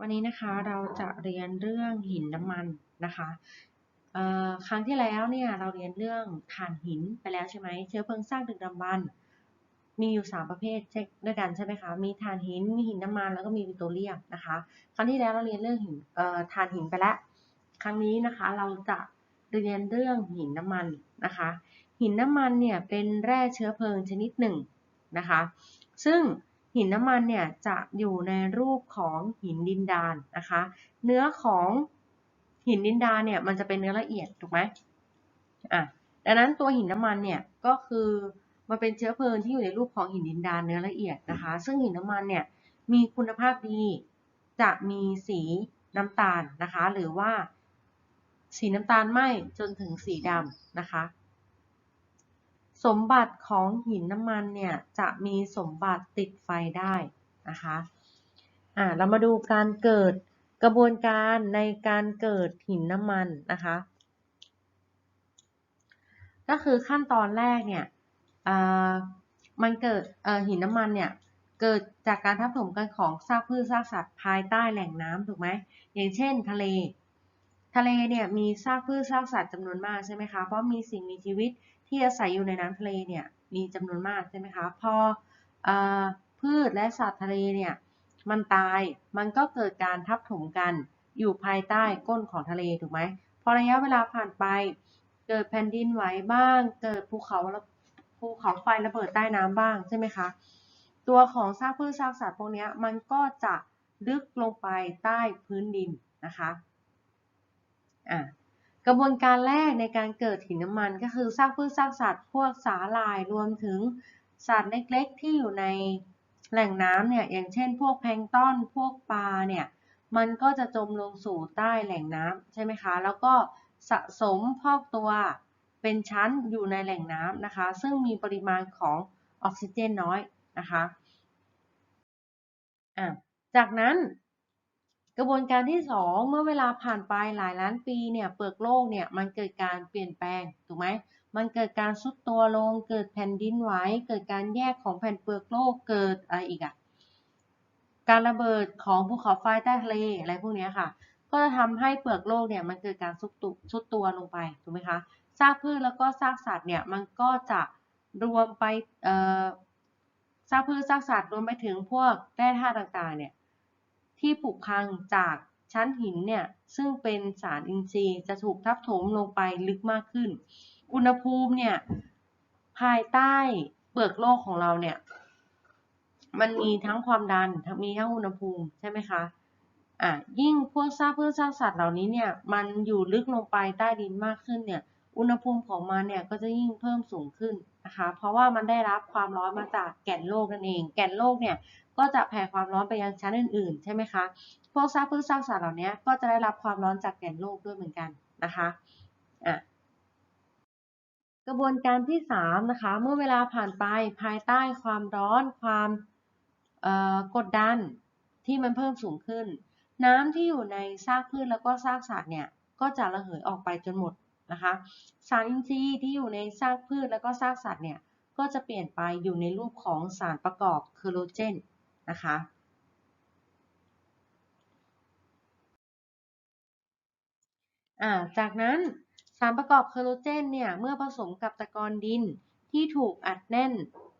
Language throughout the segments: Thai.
วันนี้นะคะเราจะเรียนเรื่องหินน้ำมันนะคะเอ่อครั้งที่แล้วเนี่ยเราเรียนเรื่องถ่านหินไปแล้วใช่ไหมเชื้อเพลิงสร้างดึกดำบรรพ์มีอยู่ 3 ประเภทด้วยกันใช่ไหมคะมีถ่านหินมีหินน้ำมันแล้วก็มีปิโตรเลียมนะคะครั้งที่แล้วเราเรียนเรื่องหินเอ่อถ่านหินไปแล้ว ครั้งนี้นะคะเราจะเรียนเรื่องหินน้ำมันนะคะ หินน้ำมันเนี่ยเป็นแร่เชื้อเพลิงชนิดหนึ่งนะคะ ซึ่ง หินน้ำมันเนี่ยจะอยู่ในรูปของหินดินดานนะคะ เนื้อของหินดินดานเนี่ยมันจะเป็นเนื้อละเอียดถูกไหมอะดังนั้นตัวหินน้ำมันเนี่ยก็คือมันเป็นเชื้อเพลิงที่อยู่ในรูปของหินดินดานเนื้อละเอียดนะคะ ซึ่งหินน้ำมันเนี่ยมีคุณภาพดีจะมีสีน้ำตาลนะคะ หรือว่าสีน้ำตาลไหมจนถึงสีดำนะคะ สมบัติของหินน้ำมันเนี่ยจะมีสมบัติติดไฟได้นะคะอ่าเรามาดูการเกิดกระบวนการในการเกิดหินน้ำมันนะคะ ก็คือขั้นตอนแรกเนี่ยมันเกิดหินน้ำมันเนี่ยเกิดจากการทับถมกันของซากพืชซากสัตว์ภายใต้แหล่งน้ำถูกไหมอย่างเช่น ทะเล ทะเลเนี่ยมีซากพืชซากสัตว์จำนวนมากใช่ไหมคะเพราะมีสิ่งมีชีวิต ที่อาศัยอยู่ในน้ำทะเลเนี่ยมีจำนวนมากใช่ไหมคะพออพืชและสัตว์ทะเลเนี่ยมันตายมันก็เกิดการทับถมกันอยู่ภายใต้ก้นของทะเลถูกไหมพอระยะเวลาผ่านไป เกิดแผ่นดินไหวบ้าง เกิดภูเขาภูเขาไฟระเบิดใต้น้ำบ้างใช่ไหมคะตัวของซากพืชซากสัตว์พวกนี้มันก็จะลึกลงไปใต้พื้นดินนะคะอะ กระบวนการแรกในการเกิดหินน้ำมันก็คือซากพืชซากสัตว์ พวกสาหร่ายรวมถึงสัตว์เล็กๆ ที่อยู่ในแหล่งน้ำเนี่ย อย่างเช่น พวกแพลงต้อนพวกปลาเนี่ย มันก็จะจมลงสู่ใต้แหล่งน้ำใช่ไหมคะ แล้วก็สะสมพอกตัวเป็นชั้นอยู่ในแหล่งน้ำนะคะ ซึ่งมีปริมาณของออกซิเจนน้อยนะคะะจากนั้น กระบวนการที่ 2 เมื่อเวลาผ่านไปหลายล้านปีเนี่ยเปลือกโลกเนี่ยมันเกิดการเปลี่ยนแปลงถูกไหมมันเกิดการซุดตัวลง เกิดแผ่นดินไหวเกิดการแยกของแผ่นเปลือกโลกเกิดอะไรอีกอะการระเบิดของภูเขาไฟใต้ทะเลอะไรพวกนี้ค่ะ ก็จะทำให้เปลือกโลกเนี่ยมันเกิดการซุดตัวซุดตัวลงไปถูกไหมคะซากพืชแล้วก็ซากสัตว์เนี่ยมันก็จะรวมไปซากพืชซากสัตว์รวมไปถึงพวกแร่ธาตุต่างๆเนี่ย ที่ผุพังจากชั้นหินเนี่ยซึ่งเป็นสารอินทรีย์จะถูกทับถมลงไปลึกมากขึ้น อุณหภูมิเนี่ยภายใต้เปลือกโลกของเราเนี่ยมันมีทั้งความดันมีทั้งอุณหภูมิใช่ไหมคะอะยิ่งพวกซากพืชซากสัตว์เหล่านี้เนี่ยมันอยู่ลึกลงไปใต้ดินมากขึ้นเนี่ยอุณหภูมิของมันเนี่ยก็จะยิ่งเพิ่มสูงขึ้น นะคะ เพราะว่ามันได้รับความร้อนมาจากแก่นโลกนั่นเอง แก่นโลกเนี่ยก็จะแผ่ความร้อนไปยังชั้นอื่นๆ ใช่ไหมคะ พวกซากพืชซากสัตว์เหล่านี้ก็จะได้รับความร้อนจากแก่นโลกด้วยเหมือนกันนะคะอะกระบวนการที่3นะคะ เมื่อเวลาผ่านไปภายใต้ความร้อนความกดดันที่มันเพิ่มสูงขึ้น น้ำที่อยู่ในซากพืชแล้วก็ซากสัตว์เนี่ยก็จะระเหยออกไปจนหมด นะคะ สารอินทรีย์ที่อยู่ในซากพืชแล้วก็ซากสัตว์เนี่ยก็จะเปลี่ยนไปอยู่ในรูปของสารประกอบเคโรเจนนะคะจากนั้นสารประกอบเคโรเจนเนี่ยเมื่อผสมกับตะกอนดินที่ถูกอัดแน่น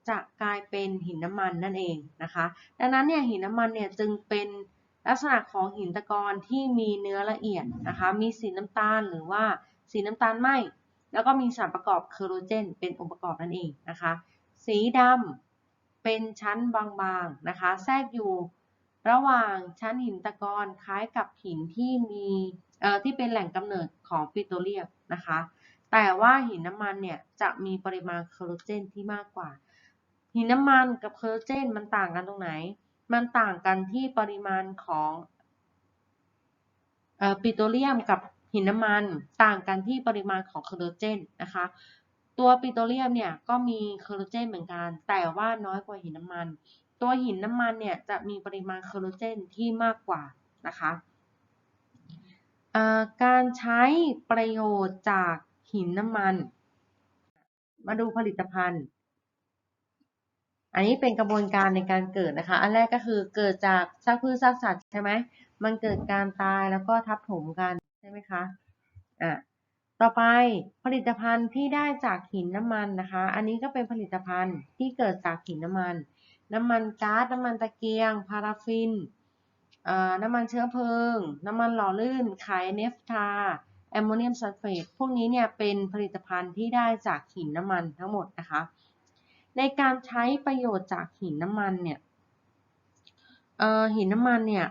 จะกลายเป็นหินน้ำมันนั่นเองนะคะ ดังนั้นเนี่ยหินน้ำมันเนี่ยจึงเป็นลักษณะของหินตะกอนที่มีเนื้อละเอียดนะคะ มีสีน้ำตาลหรือว่า สีน้ำตาลไหมแล้วก็มีสารประกอบเคโรเจน เป็นองค์ประกอบนั่นเองนะคะ สีดำเป็นชั้นบางๆนะคะ แทรกอยู่ระหว่างชั้นหินตะกอนคล้ายกับหินที่มีเอ่อที่เป็นแหล่งกำเนิดของปิโตรเลียมนะคะ แต่ว่าหินน้ำมันเนี่ยจะมีปริมาณเคโรเจนที่มากกว่า หินน้ำมันกับเคโรเจนมันต่างกันตรงไหน มันต่างกันที่ปริมาณของปิโตรเลียมกับ หินน้ำมันต่างกันที่ปริมาณของเคโรเจนนะคะ ตัวปิโตรเลียมเนี่ยก็มีเคโรเจนเหมือนกัน แต่ว่าน้อยกว่าหินน้ำมัน ตัวหินน้ำมันเนี่ยจะมีปริมาณเคโรเจนที่มากกว่านะคะการใช้ประโยชน์จากหินน้ำมัน มาดูผลิตภัณฑ์ อันนี้เป็นกระบวนการในการเกิดนะคะ อันแรกก็คือเกิดจากซากพืชซากสัตว์ใช่ไหมมันเกิดการตายแล้วก็ทับถมกัน ช่ไหมคะอะต่อไปผลิตภัณฑ์ที่ได้จากหินน้ำมันนะคะ อันนี้ก็เป็นผลิตภัณฑ์ที่เกิดจากหินน้ำมัน น้ำมันก๊าซน้ำมันตะเกียง พาราฟินอ่อน้ำมันเชื้อเพลิง น้ำมันหล่อลื่นไขเนฟทาแอมโมเนียมซัลเฟตพวกนี้เนี่ยเป็นผลิตภัณฑ์ที่ได้จากหินน้ำมันทั้งหมดนะคะ ในการใช้ประโยชน์จากหินน้ำมันเนี่ยหินน้ำมันเนี่ย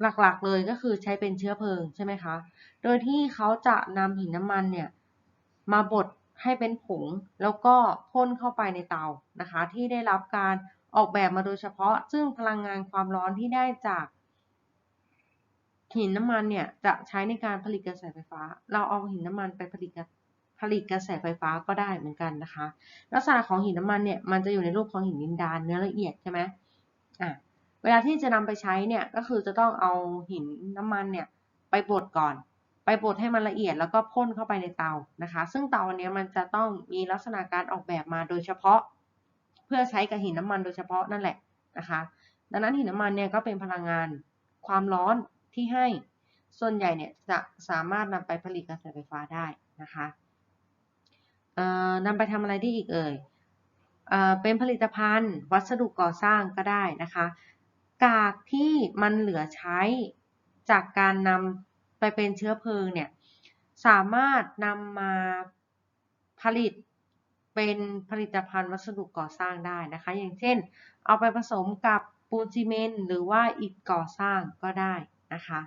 หลักๆเลยก็คือใช้เป็นเชื้อเพลิงใช่ไหมคะ โดยที่เขาจะนำหินน้ำมันเนี่ยมาบดให้เป็นผงแล้วก็พ่นเข้าไปในเตานะคะ ที่ได้รับการออกแบบมาโดยเฉพาะ ซึ่งพลังงานความร้อนที่ได้จาก หินน้ำมันเนี่ยจะใช้ในการผลิตกระแสไฟฟ้า เราเอาหินน้ำมันไปผลิตผลิตกระแสไฟฟ้าก็ได้เหมือนกันนะคะ ลักษณะของหินน้ำมันเนี่ยมันจะอยู่ในรูปของหินดินดานเนื้อละเอียดใช่ไหมอะ วลาที่จะนำไปใช้เนี่ยก็คือจะต้องเอาหินน้ำมันเนี่ยไปบดก่อน ไปบดให้มันละเอียดแล้วก็พ่นเข้าไปในเตานะคะ ซึ่งเตาอันนี้มันจะต้องมีลักษณะการออกแบบมาโดยเฉพาะ เพื่อใช้กับหินน้ำมันโดยเฉพาะนั่นแหละนะคะ ดังนั้นหินน้ำมันเนี่ยก็เป็นพลังงานความร้อนที่ให้ส่วนใหญ่เนี่ยจะสามารถนำไปผลิตกระแสไฟฟ้าได้นะคะนำไปทำอะไรได้อีกเอ่ยเอเป็นผลิตภัณฑ์ วัสดุก่อสร้างก็ได้นะคะ กากที่มันเหลือใช้ จากการนำไปเป็นเชื้อเพลิงเนี่ยสามารถนำมาผลิตเป็นผลิตภัณฑ์วัสดุก่อสร้างได้นะคะ อย่างเช่น เอาไปผสมกับปูนซีเมนต์หรือว่าอิฐก่อสร้างก็ได้นะคะ